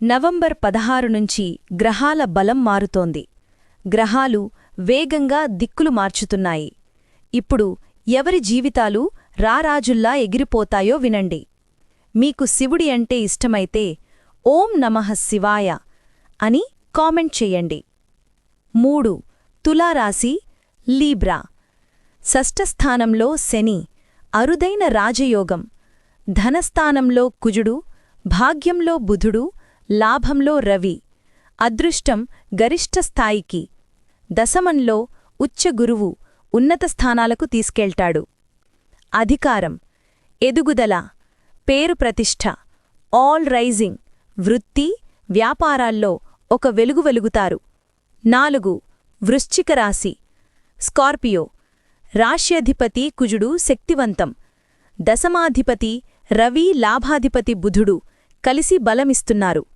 November పదహారు నుంచి గ్రహాల బలం మారుతోంది. గ్రహాలు వేగంగా దిక్కులు మార్చుతున్నాయి. ఇప్పుడు ఎవరి జీవితాలు రారాజుల్లా ఎగిరిపోతాయో వినండి. మీకు శివుడి అంటే ఇష్టమైతే ఓం నమః శివాయ అని కామెంట్ చెయ్యండి మూడు తులారాశి లీబ్రా. షష్ఠస్థానంలో శని అరుదైన రాజయోగం. ధనస్థానంలో కుజుడు భాగ్యంలో బుధుడు లాభంలో రవి అదృష్టం గరిష్ఠ స్థాయికి దశమంలో ఉచ్చ గురువు ఉన్నత స్థానాలకు తీసుకెళ్తాడు. అధికారం ఎదుగుదల పేరు ప్రతిష్ఠ ఆల్ రైజింగ్ వృత్తి వ్యాపారాల్లో ఒక వెలుగు వెలుగుతారు. నాలుగు వృశ్చిక రాశి స్కార్పియో రాశ్యాధిపతి కుజుడు శక్తివంతం. దశమాధిపతి రవి లాభాధిపతి బుధుడు కలిసి బలమిస్తున్నారు.